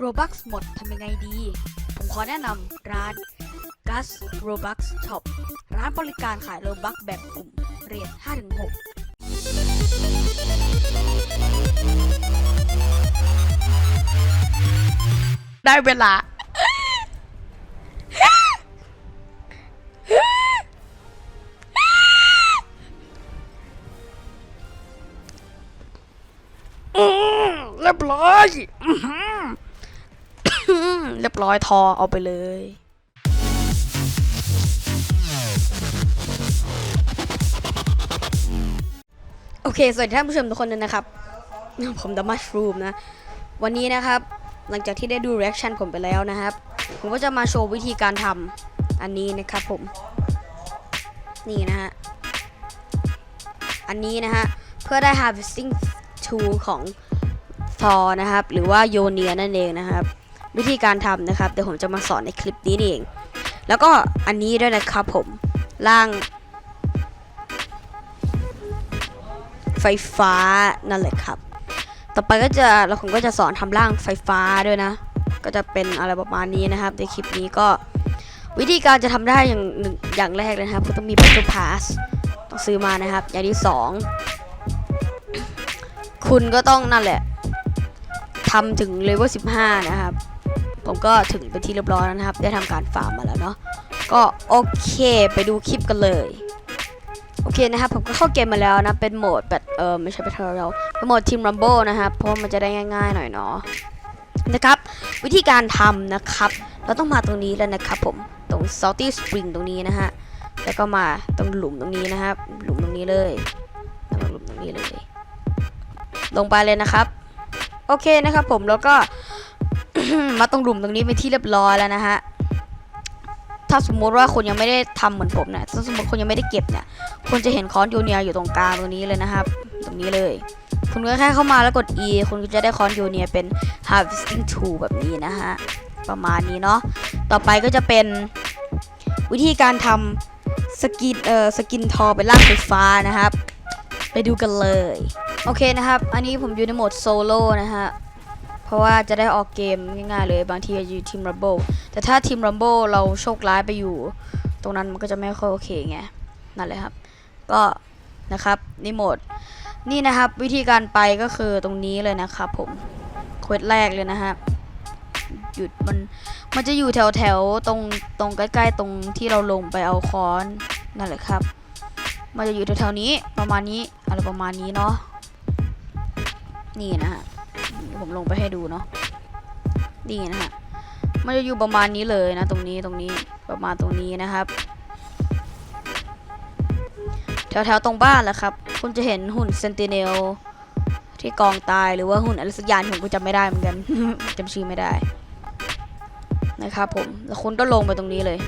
Robux หมดทำยังไงดี ผมขอแนะนำร้าน Gus Robux Shop ร้านบริการขาย Robux แบบกลุ่มเรียน5-6 ได้เวลาอืมเรียบร้อยอื้อหือ เรียบร้อยทอเอาไปเลยโอเค สวัสดีท่านผู้ชมทุกคนด้วยนะครับ ผมด m มัชรูมนะ วันนี้นะครับ หลังจากที่ได้ดู reaction ผมไปแล้วนะครับ ผมก็จะมาโชว์วิธีการทำอันนี้นะครับผม นี่นะฮะ อันนี้นะฮะ เพื่อได้ harvesting tool ของทอนะครับ หรือว่าโยเนียนั่นเองนะครับ วิธีการทำนะครับเดี๋ยวผมจะมาสอนในคลิปนี้เอง แล้วก็อันนี้ด้วยนะครับผมร่าง ไฟฟ้านั่นแหละครับ ต่อไปก็จะเราผมก็จะสอนทำร่างไฟฟ้าด้วยนะ ก็จะเป็นอะไรประมาณนี้นะครับ ในคลิปนี้ก็วิธีการจะทำได้อย่างหนึ่งอย่างแรกเลยนะครับก็ต้องมี Battle Pass ต้องซื้อมานะครับ อย่างที่สองคุณก็ต้องนั่นแหละทำถึงเลเวล15 นะครับ ผมก็ถึงเป็นที่เรียบร้อยแล้วนะครับ ได้ทำการฟาร์มมาแล้วเนาะก็โอเคไปดูคลิปกันเลย โอเคนะครับ ผมก็เข้าเกมมาแล้วนะ เป็นโหมดแบบเออไม่ใช่เป็นเทอร์เราเป็นโหมดทีมรัมโบนะครับเพราะว่ามันจะได้ง่ายๆหน่อยเนาะนะครับ วิธีการทำนะครับ เราต้องมาตรงนี้แล้วนะครับ ผมตรง salty spring ตรงนี้นะฮะแล้วก็มาตรงหลุมตรงนี้นะครับ หลุมตรงนี้เลยหลุมตรงนี้เลย ลงไปเลยนะครับ โอเคนะครับผมแล้วก็ มาตรงหลุมตรงนี้เป็นที่เรียบร้อยแล้วนะฮะ ถ้าสมมติว่าคนยังไม่ได้ทำเหมือนผมเนี่ย ถ้าสมมติคนยังไม่ได้เก็บเนี่ยคุณจะเห็นค้อนโยเนียอยู่ตรงกลางตรงนี้เลยนะครับ ตรงนี้เลย คุณก็แค่เข้ามาแล้วกด E คุณก็จะได้ค้อนโยเนียเป็น harvesting tool แบบนี้นะฮะ ประมาณนี้เนาะ ต่อไปก็จะเป็นวิธีการทำสกิน เอ่อ สกินทอเป็นร่างไฟฟ้านะครับ ไปดูกันเลย โอเคนะครับ อันนี้ผมอยู่ในโหมดโซโล่นะฮะ เพราะว่าจะได้ออกเกมง่ายๆเลยบางทีอยู่ทีมรัมโบแต่ถ้าทีมรัมโบเราโชคร้ายไปอยู่ ตรงนั้นมันก็จะไม่ค่อยโอเคไงนั่นเลยครับ ก็นะครับนี่โหมดนี่นะครับวิธีการไปก็คือตรงนี้เลยนะครับผมเควสแรกเลยนะครับหยุดมันมันจะอยู่แถวแถวตรงตรงใกล้ๆ ตรงที่เราลงไปเอาค้อนนั่นแหละครับ มันจะอยู่แถวๆนี้ประมาณนี้อะไรประมาณนี้เนาะนี่นะฮะ ผมลงไปให้ดูเนาะนี่นะฮะมันจะอยู่ประมาณนี้เลยนะ ตรงนี้ตรงนี้ประมาณตรงนี้นะครับ แถวๆตรงบ้านแหละครับ คุณจะเห็นหุ่นเซนติเนลที่กองตายหรือว่าหุ่นอะไรสักอย่างผมก็จำไม่ได้เหมือนกันจำชื่อไม่ได้ นะครับผมแล้วคุณก็ลงไปตรงนี้เลย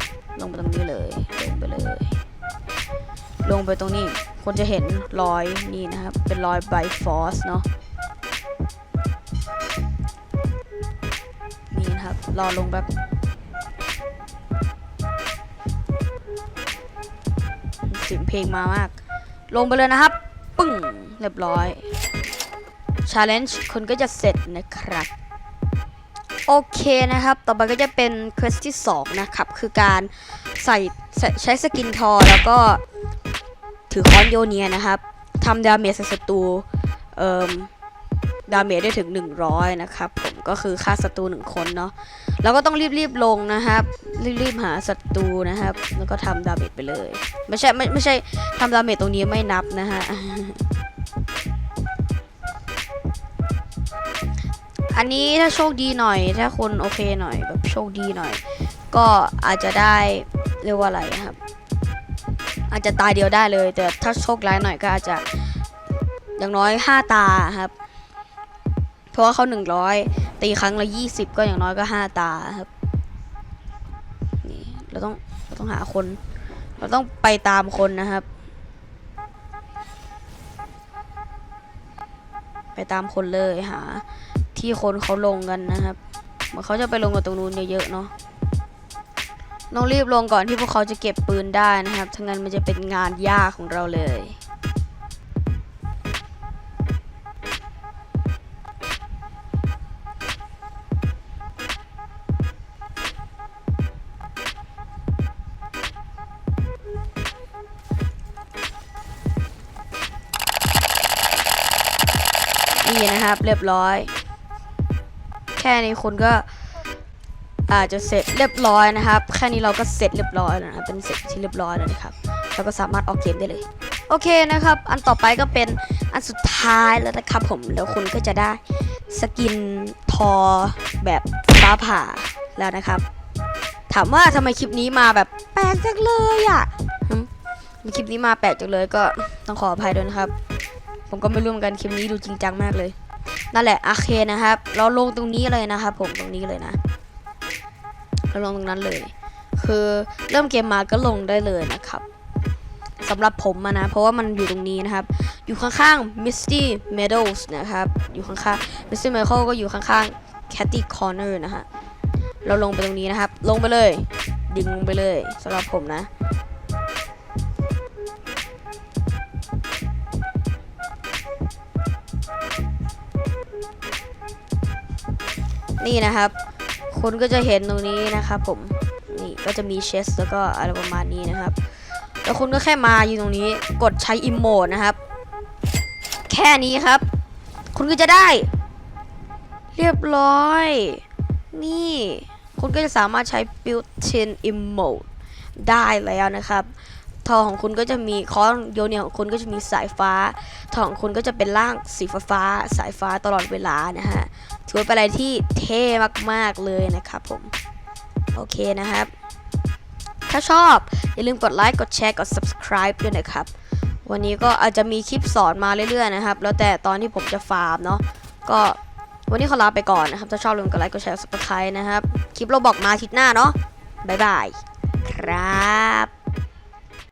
ลงไปตรงนี้เลยลงไปเลย ลงไปตรงนี้คุณจะเห็นรอยนี่นะครับ เป็นรอยไบฟอสเนาะ นะครับ รอลงแบบเสียงเพลงมามาก ลงไปเลยนะครับ ปึ้ง เรียบร้อย challenge คุณก็จะเสร็จนะครับ โอเคนะครับ ต่อไปก็จะเป็น quest ที่ 2 นะครับ คือการใส่ใส่ใช้สกินทอแล้วก็ถือค้อนโยเนียนะครับทำดาเมจใส่ศัตรูเอ่อ ดาเมจได้ถึง 100 นะครับผมก็คือฆ่าศัตรูหนึ่งคนเนาะแล้วก็ต้องรีบๆลงนะครับ รีบๆหาศัตรูนะครับ แล้วก็ทำดาเมจไปเลย ไม่ใช่ไม่ไม่ใช่ทำดาเมจตรงนี้ไม่นับนะฮะอันนี้ถ้าโชคดีหน่อย ถ้าคนโอเคหน่อยแบบโชคดีหน่อย ก็อาจจะได้เรียกว่าอะไรครับ อาจจะตายเดียวได้เลย แต่ถ้าโชคร้ายหน่อยก็อาจจะอย่างน้อย 5 ตาครับ เพราะว่าเขา100ตีครั้งละ20ก็อย่างน้อยก็5ตาครับนี่เราต้องเราต้องหาคน เราต้องไปตามคนนะครับ ไปตามคนเลยหา ที่คนเขาลงกันนะครับเหมือนเขาจะไปลงกับตรงนู้นเยอะๆเนาะต้องรีบลงก่อนที่พวกเขาจะเก็บปืนได้นะครับทั้างั้นมันจะเป็นงานยากของเราเลย นะครับ เรียบร้อย แค่นี้คุณก็อาจจะเสร็จเรียบร้อยนะครับ แค่นี้เราก็เสร็จเรียบร้อยแล้วนะเป็นเสร็จที่เรียบร้อยแล้วนะครับเราก็สามารถออกเกมได้เลย โอเคนะครับ อันต่อไปก็เป็นอันสุดท้ายแล้วนะครับผมแล้วคุณก็จะได้สกินทอแบบฟ้าผ่าแล้วนะครับ ถามว่าทำไมคลิปนี้มาแบบแปลกจังเลยอะ่ะคลิปนี้มาแปลกจังเลยก็ต้องขออภัยด้วยนะครับ ผมก็ไม่รู้เหมือนกันคลิปนี้ดูจริงจังมากเลย นั่นแหละโอเคนะครับ เราลงตรงนี้เลยนะครับ ผมตรงนี้เลยนะเราลงตรงนั้นเลย คือเริ่มเกมมาก็ลงได้เลยนะครับสำหรับผมนะ เพราะว่ามันอยู่ตรงนี้นะครับ อยู่ข้างๆ Misty Meadows นะครับ อยู่ข้างๆ Misty Meadows ก็อยู่ข้างๆ Catty Corner นะฮะ เราลงไปตรงนี้นะครับ ลงไปเลย ดิ่งลงไปเลยสำหรับผมนะ นี่นะครับคุณก็จะเห็นตรงนี้นะครับผม นี่ก็จะมีเชสแล้วก็อะไรประมาณนี้นะครับ แล้วคุณก็แค่มาอยู่ตรงนี้ กดใช้อิมโมดนะครับ แค่นี้ครับ คุณก็จะได้ เรียบร้อย นี่ คุณก็จะสามารถใช้ built-in emote ได้แล้วนะครับทอของคุณก็จะมีคอนโยเนียของคุณก็จะมีสายฟ้าทอของคุณก็จะเป็นร่างสีฟ้าสายฟ้าตลอดเวลานะฮะ ถือเป็นอะไรที่เท่มากๆเลยนะครับผม โอเคนะครับ ถ้าชอบ อย่าลืมกดไลค์ กดแชร์ กด subscribe ด้วยนะครับ วันนี้ก็อาจจะมีคลิปสอนมาเรื่อยๆนะครับ แล้วแต่ตอนที่ผมจะฟาร์มเนาะ ก็วันนี้ขอลาไปก่อนนะครับ ถ้าชอบอย่าลืมกดไลค์ กดแชร์ subscribe นะครับ คลิปเราบอกมาอาทิตย์หน้าเนาะ บ๊ายบาย ครับ